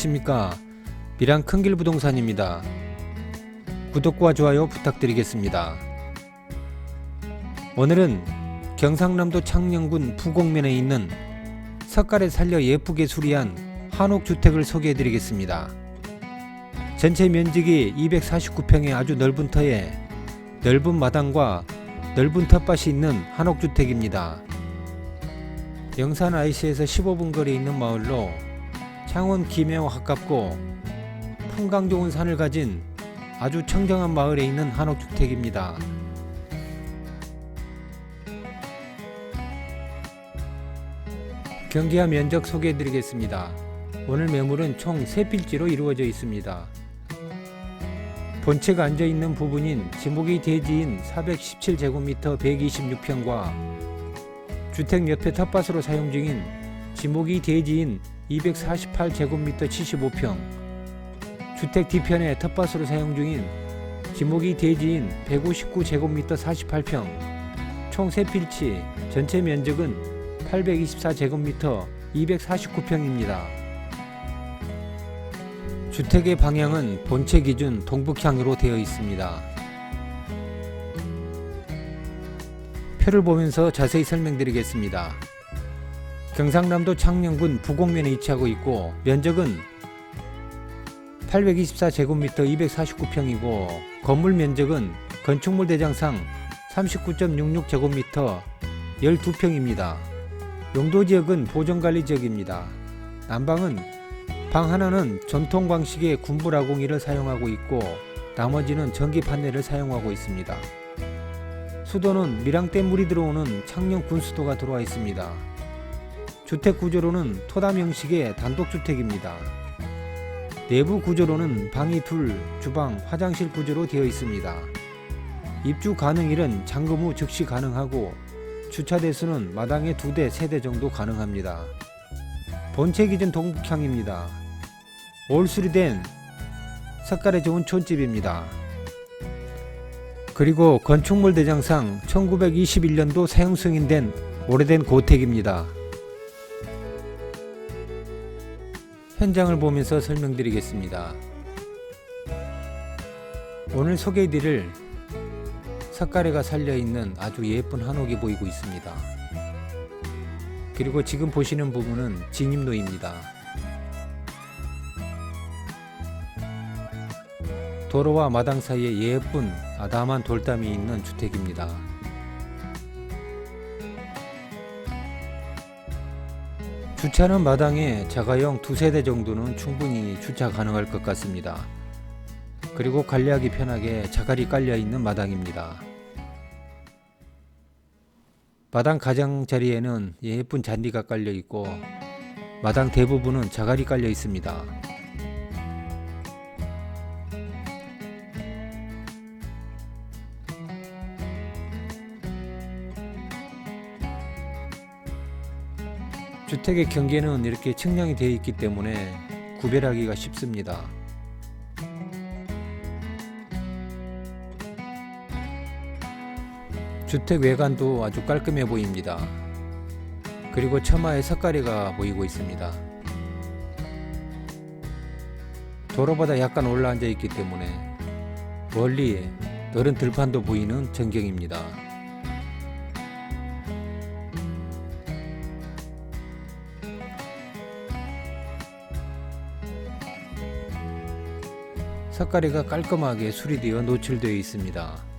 안녕하십니까 미랑 큰길 부동산입니다. 구독과 좋아요 부탁드리겠습니다. 오늘은 경상남도 창녕군 부곡면에 있는 석가래 살려 예쁘게 수리한 한옥 주택을 소개해 드리겠습니다. 전체 면적이 249평의 아주 넓은 터에 넓은 마당과 넓은 텃밭이 있는 한옥 주택입니다. 영산 IC에서 15분 거리에 있는 마을로 창원 김해와 가깝고 풍광 좋은 산을 가진 아주 청정한 마을에 있는 한옥주택입니다. 경기와 면적 소개해 드리겠습니다. 오늘 매물은 총 3필지로 이루어져 있습니다. 본체가 앉아 있는 부분인 지목이 대지인 417제곱미터 126평과 주택 옆에 텃밭으로 사용 중인 지목이 대지인 248제곱미터 75평 주택 뒤편에 텃밭으로 사용 중인 지목이 대지인 159제곱미터 48평 총 3필지 전체 면적은 824제곱미터 249평입니다. 주택의 방향은 본체 기준 동북향으로 되어 있습니다. 표를 보면서 자세히 설명드리겠습니다. 경상남도 창녕군 부곡면에 위치하고 있고 면적은 824제곱미터 249평이고 건물 면적은 건축물 대장상 39.66제곱미터 12평입니다. 용도 지역은 보존관리 지역입니다. 난방은 방 하나는 전통 방식의 군부라공이를 사용하고 있고 나머지는 전기 판넬을 사용하고 있습니다. 수도는 밀양댐 물이 들어오는 창녕 군수도가 들어와 있습니다. 주택 구조로는 토담 형식의 단독주택입니다. 내부 구조로는 방이 둘, 주방, 화장실 구조로 되어 있습니다. 입주 가능일은 잔금 후 즉시 가능하고 주차 대수는 마당에 두 대, 세 대 정도 가능합니다. 본체 기준 동북향입니다. 올 수리된 색깔의 좋은 촌집입니다. 그리고 건축물 대장상 1921년도 사용 승인된 오래된 고택입니다. 현장을 보면서 설명드리겠습니다. 오늘 소개해드릴 석가래가 살려있는 아주 예쁜 한옥이 보이고 있습니다. 그리고 지금 보시는 부분은 진입로입니다. 도로와 마당 사이에 예쁜 아담한 돌담이 있는 주택입니다. 주차는 마당에 자가용 두세 대 정도는 충분히 주차 가능할 것 같습니다. 그리고 관리하기 편하게 자갈이 깔려 있는 마당입니다. 마당 가장자리에는 예쁜 잔디가 깔려 있고 마당 대부분은 자갈이 깔려 있습니다. 주택의 경계는 이렇게 측량이 되어 있기 때문에 구별하기가 쉽습니다. 주택 외관도 아주 깔끔해 보입니다. 그리고 처마에 석가리가 보이고 있습니다. 도로보다 약간 올라앉아 있기 때문에 멀리 너른 들판도 보이는 전경입니다. 석가리가 깔끔하게 수리되어 노출되어 있습니다.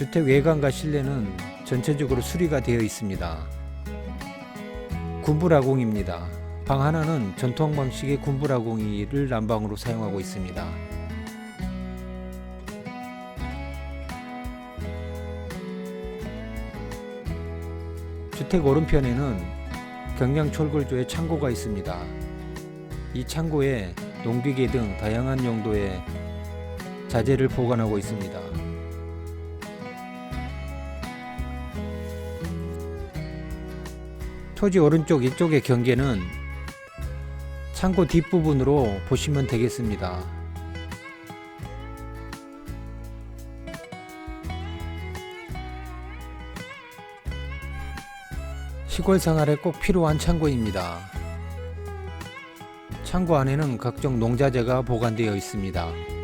주택 외관과 실내는 전체적으로 수리가 되어 있습니다. 군부라공입니다. 방 하나는 전통 방식의 군부라공이를 난방으로 사용하고 있습니다. 주택 오른편에는 경량 철골조의 창고가 있습니다. 이 창고에 농비계 등 다양한 용도의 자재를 보관하고 있습니다. 토지 오른쪽 이쪽의 경계는 창고 뒷부분으로 보시면 되겠습니다. 시골 생활에 꼭 필요한 창고입니다. 창고 안에는 각종 농자재가 보관되어 있습니다.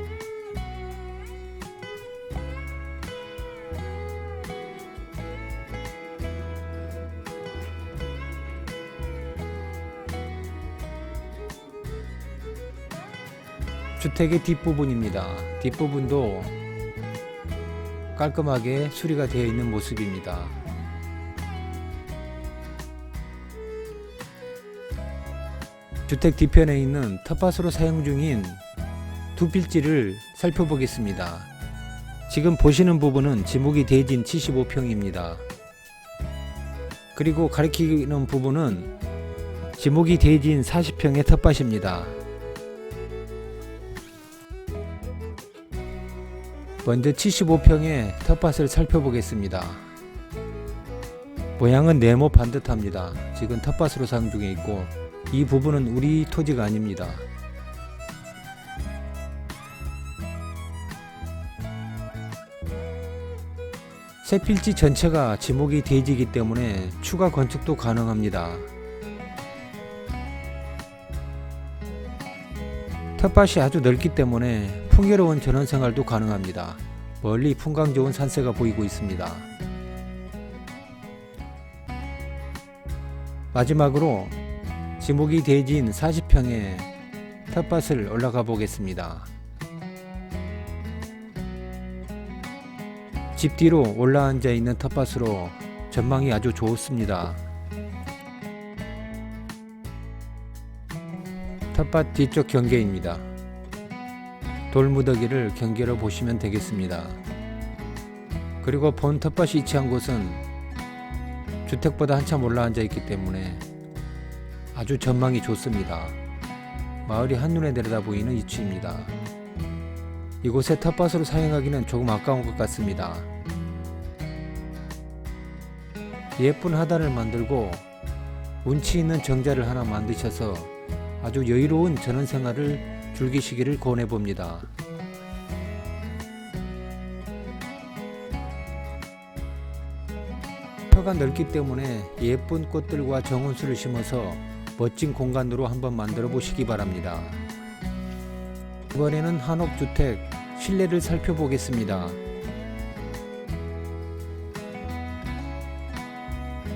주택의 뒷부분입니다. 뒷부분도 깔끔하게 수리가 되어 있는 모습입니다. 주택 뒤편에 있는 텃밭으로 사용 중인 두 필지를 살펴보겠습니다. 지금 보시는 부분은 지목이 대진 75평입니다. 그리고 가리키는 부분은 지목이 대진 40평의 텃밭입니다. 먼저 75평의 텃밭을 살펴보겠습니다. 모양은 네모 반듯합니다. 지금 텃밭으로 사용 중에 있고 이 부분은 우리 토지가 아닙니다. 새 필지 전체가 지목이 대지이기 때문에 추가 건축도 가능합니다. 텃밭이 아주 넓기 때문에 풍요로운 전원 생활도 가능합니다. 멀리 풍광 좋은 산세가 보이고 있습니다. 마지막으로 지목이 대진 40평의 텃밭을 올라가 보겠습니다. 집 뒤로 올라앉아 있는 텃밭으로 전망이 아주 좋습니다. 텃밭 뒤쪽 경계입니다. 돌무더기를 경계로 보시면 되겠습니다. 그리고 본 텃밭이 위치한 곳은 주택보다 한참 올라앉아 있기 때문에 아주 전망이 좋습니다. 마을이 한눈에 내려다 보이는 위치입니다. 이곳에 텃밭으로 사용하기는 조금 아까운 것 같습니다. 예쁜 하단을 만들고 운치 있는 정자를 하나 만드셔서 아주 여유로운 전원 생활을 즐기시기를 권해 봅니다. 터가 넓기 때문에 예쁜 꽃들과 정원수를 심어서 멋진 공간으로 한번 만들어 보시기 바랍니다. 이번에는 한옥주택 실내를 살펴보겠습니다.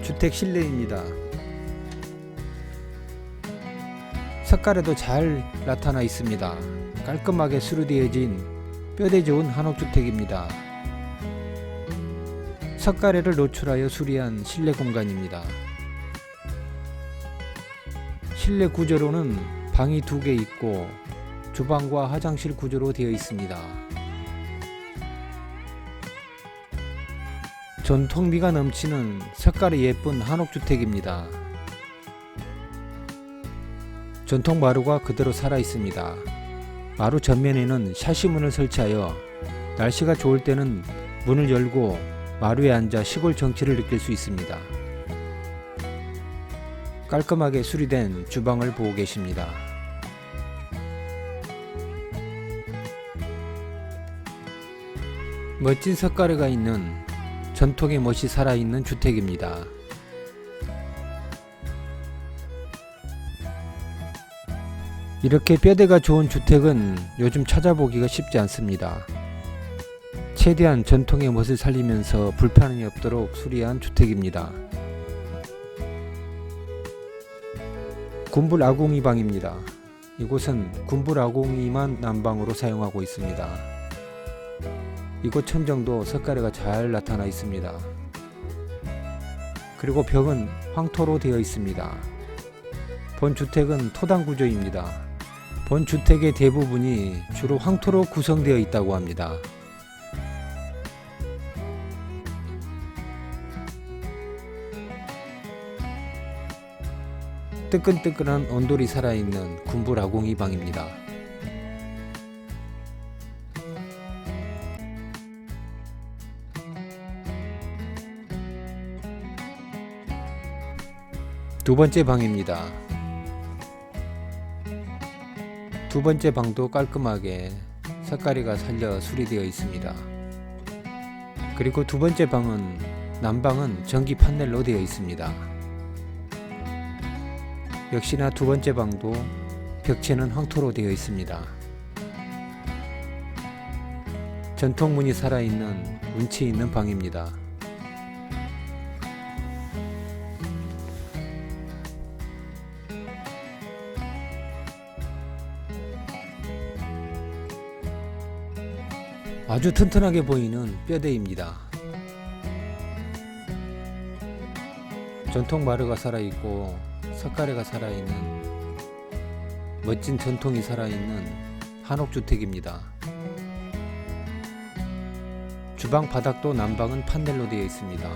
주택 실내입니다. 색깔에도 잘 나타나 있습니다. 깔끔하게 수르되어진 뼈대 좋은 한옥주택입니다. 석가래를 노출하여 수리한 실내 공간입니다. 실내 구조로는 방이 두 개 있고 주방과 화장실 구조로 되어 있습니다. 전통미가 넘치는 색깔이 예쁜 한옥주택입니다. 전통 마루가 그대로 살아 있습니다. 마루 전면에는 샤시문을 설치하여 날씨가 좋을 때는 문을 열고 마루에 앉아 시골 정취를 느낄 수 있습니다. 깔끔하게 수리된 주방을 보고 계십니다. 멋진 석가래가 있는 전통의 멋이 살아있는 주택입니다. 이렇게 뼈대가 좋은 주택은 요즘 찾아보기가 쉽지 않습니다. 최대한 전통의 멋을 살리면서 불편함이 없도록 수리한 주택입니다. 군불 아궁이 방입니다. 이곳은 군불 아궁이만 난방으로 사용하고 있습니다. 이곳 천정도 석가래가 잘 나타나 있습니다. 그리고 벽은 황토로 되어 있습니다. 본 주택은 토당 구조입니다. 본 주택의 대부분이 주로 황토로 구성되어 있다고 합니다. 뜨끈뜨끈한 온돌이 살아있는 군불 아궁이 방입니다. 두 번째 방입니다. 두 번째 방도 깔끔하게 색깔이가 살려 수리되어 있습니다. 그리고 두 번째 방은 난방은 전기 판넬로 되어 있습니다. 역시나 두 번째 방도 벽체는 황토로 되어 있습니다. 전통문이 살아있는 운치 있는 방입니다. 아주 튼튼하게 보이는 뼈대입니다. 전통 마루가 살아있고 석가래가 살아있는 멋진 전통이 살아있는 한옥주택입니다. 주방 바닥도 난방은 판넬로 되어 있습니다.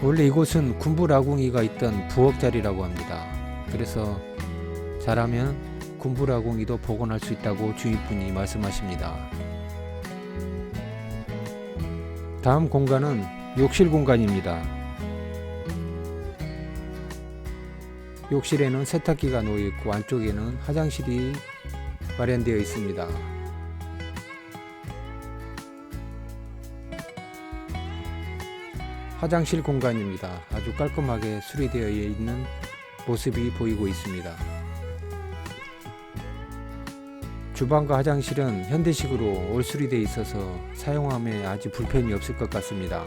원래 이곳은 군부 라궁이가 있던 부엌 자리라고 합니다. 그래서 잘하면 군부 라궁이도 복원할 수 있다고 주인분이 말씀하십니다. 다음 공간은 욕실 공간입니다. 욕실에는 세탁기가 놓여 있고 안쪽에는 화장실이 마련되어 있습니다. 화장실 공간입니다. 아주 깔끔하게 수리되어 있는 모습이 보이고 있습니다. 주방과 화장실은 현대식으로 올수리되어 있어서 사용함에 아주 불편이 없을 것 같습니다.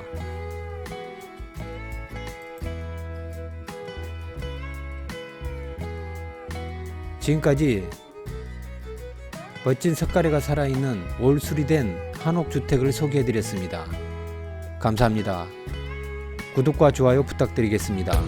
지금까지 멋진 석가래가 살아있는 올수리된 한옥주택을 소개해드렸습니다. 감사합니다. 구독과 좋아요 부탁드리겠습니다.